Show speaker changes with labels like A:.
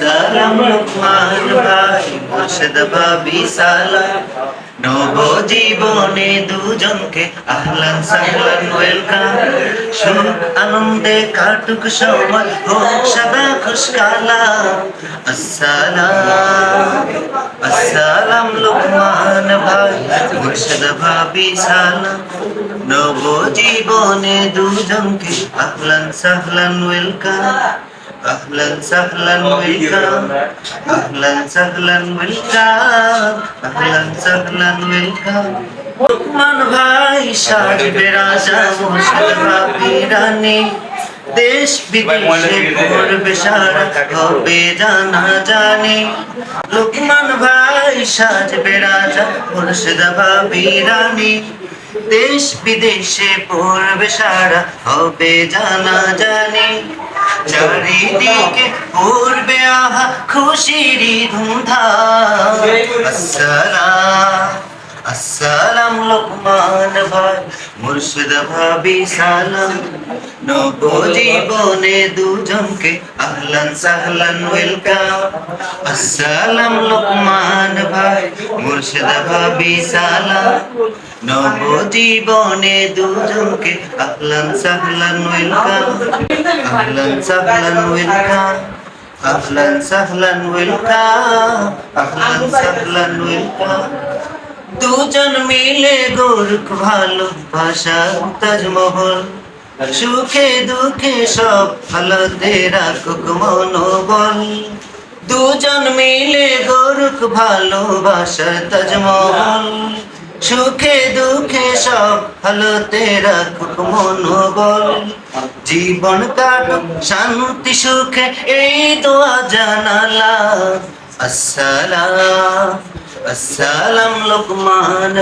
A: আসসালাম লোকমান ভাই, মুর্শিদ ভাবি সালাম। নব জীবনে দুজনকে আহলান সাহলান ওয়েলকাম। সুখ, আনন্দে কাটুক সময়, হোক সদা খুশকালা আসসালাম আসসালাম, লোকমান ভাই, মুর্শিদ ভাবি সালাম। নব জীবনে দুজনকে আহলান সাহলান, ওয়েলকাম। আহলান সাহলান ওয়েলকাম আহলান সাহলান ওয়েলকাম আহলান সাহলান ওয়েলকাম লোকমান ভাই সাজবে রাজা মুর্শিদ ভাবি রানী দেশ বিদেশে করবে সারা হবে জানা জানি লোকমান ভাই সাজবে রাজা মুর্শিদ ভাবি রানী দেশ বিদেশে পড়বে সারা, হবে জানা জানি। চারিদিকে পড়বে আহা খুশির ধুমধাম। আসসালাম আসসালাম লোকমান। ভাই মুর্শিদ ভাবি সালাম। নব জীবনে দুজনকে আহলান সাহলান ওয়েলকাম। আসসালাম লোকমান ভাই, মুর্শিদ ভাবি সালাম। নব জীবনে দুজনকে আহলান সাহলান ওয়েলকাম। আহলান সাহলান ওয়েলকাম। আহলান সাহলান ওয়েলকাম। আহলান সাহলান ওয়েলকাম। দুজন মিলে গোরুক ভালো ভাষা, তাজমহল। সুখে দুঃখে সব হালতে রাখুক মনোবল। দুজন মিলে গরুক ভালোবাসা তাজমহল। সুখে দুঃখে সব হালতে রাখুক মনোবল। জীবন কাটুক শান্তি সুখে, এই দোয়া জানালা। আসসালাম। আসসালাম লোকমান।